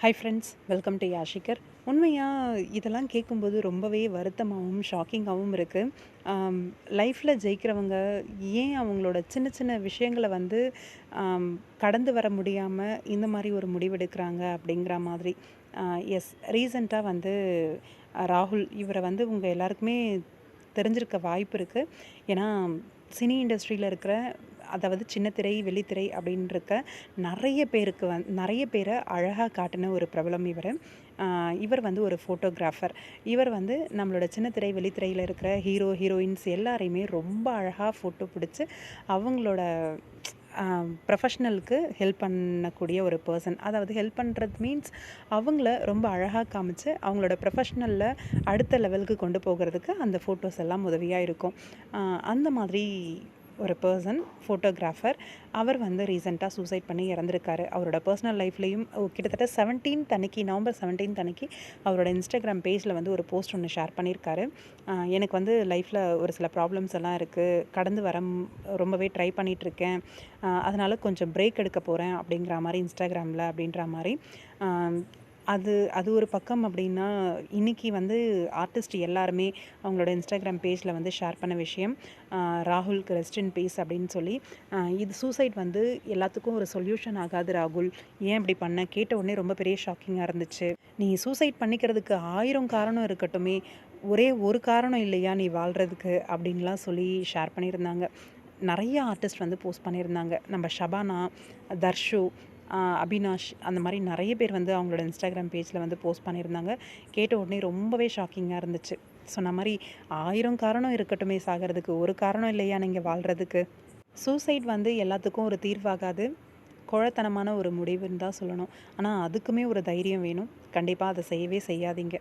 Hi friends welcome to யாஷிகர் உண்மையாக இதெல்லாம் கேட்கும்போது ரொம்பவே வருத்தமாகவும் ஷாக்கிங்காகவும் இருக்குது லைஃப்பில் ஜெயிக்கிறவங்க ஏன் அவங்களோட சின்ன சின்ன விஷயங்களை வந்து கடந்து வர முடியாமல் இந்த மாதிரி ஒரு முடிவெடுக்கிறாங்க அப்படிங்கிற மாதிரி. எஸ் ரீசண்டாக வந்து ராகுல் இவரை வந்து உங்கள் எல்லாருக்குமே தெரிஞ்சிருக்க வாய்ப்பு இருக்குது ஏன்னா சினி இண்டஸ்ட்ரியில் இருக்கிற அதாவது சின்னத்திரை வெள்ளித்திரை அப்படின்றக்க நிறைய பேருக்கு வந் நிறைய பேரை அழகாக காட்டின ஒரு பிரபலம் இவர். இவர் வந்து ஒரு ஃபோட்டோகிராஃபர் இவர் வந்து நம்மளோட சின்னத்திரை வெள்ளித்திரையில் இருக்கிற ஹீரோ ஹீரோயின்ஸ் எல்லாரையுமே ரொம்ப அழகாக ஃபோட்டோ பிடிச்சி அவங்களோட ப்ரொஃபஷ்னலுக்கு ஹெல்ப் பண்ணக்கூடிய ஒரு பர்சன் அதாவது ஹெல்ப் பண்ணுறது மீன்ஸ் அவங்கள ரொம்ப அழகாக காமிச்சு அவங்களோட ப்ரொஃபஷ்னலில் அடுத்த லெவலுக்கு கொண்டு போகிறதுக்கு அந்த ஃபோட்டோஸ் எல்லாம் உதவியாக இருக்கும். அந்த மாதிரி ஒரு பர்சன் ஃபோட்டோகிராஃபர் அவர் வந்து ரீசெண்டாக சூசைட் பண்ணி இறந்துருக்காரு. அவரோட பர்சனல் லைஃப்லேயும் கிட்டத்தட்ட 17th அன்னைக்கு நவம்பர் 17th அன்னைக்கு அவரோட இன்ஸ்டாகிராம் பேஜில் வந்து ஒரு போஸ்ட் ஒன்று ஷேர் பண்ணியிருக்காரு. எனக்கு வந்து லைஃப்பில் ஒரு சில ப்ராப்ளம்ஸ் எல்லாம் இருக்குது கடந்து வர ரொம்பவே ட்ரை பண்ணிகிட்ருக்கேன் அதனால் கொஞ்சம் பிரேக் எடுக்க போகிறேன் அப்படிங்கிற மாதிரி இன்ஸ்டாகிராமில் அப்படின்ற மாதிரி. அது அது ஒரு பக்கம் அப்படின்னா இன்னைக்கு வந்து ஆர்டிஸ்ட் எல்லாருமே அவங்களோட இன்ஸ்டாகிராம் பேஜில் வந்து ஷேர் பண்ண விஷயம். ஆஹ் ராகுல்க்கு ரெஸ்ட் இன் பீஸ் அப்படின்னு சொல்லி. இது சூசைட் வந்து எல்லாத்துக்கும் ஒரு சொல்யூஷன் ஆகாது ராகுல். ஏன் இப்படி பண்ண? கேட்ட உடனே ரொம்ப பெரிய ஷாக்கிங்காக இருந்துச்சு. நீ சூசைட் பண்ணிக்கிறதுக்கு ஆயிரம் காரணம் இருக்கட்டுமே. ஒரே ஒரு காரணம் இல்லையா நீ வாழ்கிறதுக்கு அப்படின்லாம் சொல்லி ஷேர் பண்ணியிருந்தாங்க. நிறைய ஆர்டிஸ்ட் வந்து போஸ்ட் பண்ணியிருந்தாங்க. நம்ம ஷபானா தர்ஷு அபினாஷ் அந்த மாதிரி நிறைய பேர் வந்து அவங்களோட இன்ஸ்டாகிராம் பேஜில் வந்து போஸ்ட் பண்ணியிருந்தாங்க. கேட்ட உடனே ரொம்பவே ஷாக்கிங்காக இருந்துச்சு. சொன்ன மாதிரி ஆயிரம் காரணம் இருக்கட்டுமே சாகிறதுக்கு. ஒரு காரணம் இல்லையா நீங்கள் வாழ்கிறதுக்கு சூசைட் வந்து எல்லாத்துக்கும் ஒரு தீர்வாகாது. குழத்தனமான ஒரு முடிவுன்னு தான் சொல்லணும். ஆனால் அதுக்குமே ஒரு தைரியம் வேணும். கண்டிப்பாக அதை செய்யவே செய்யாதீங்க.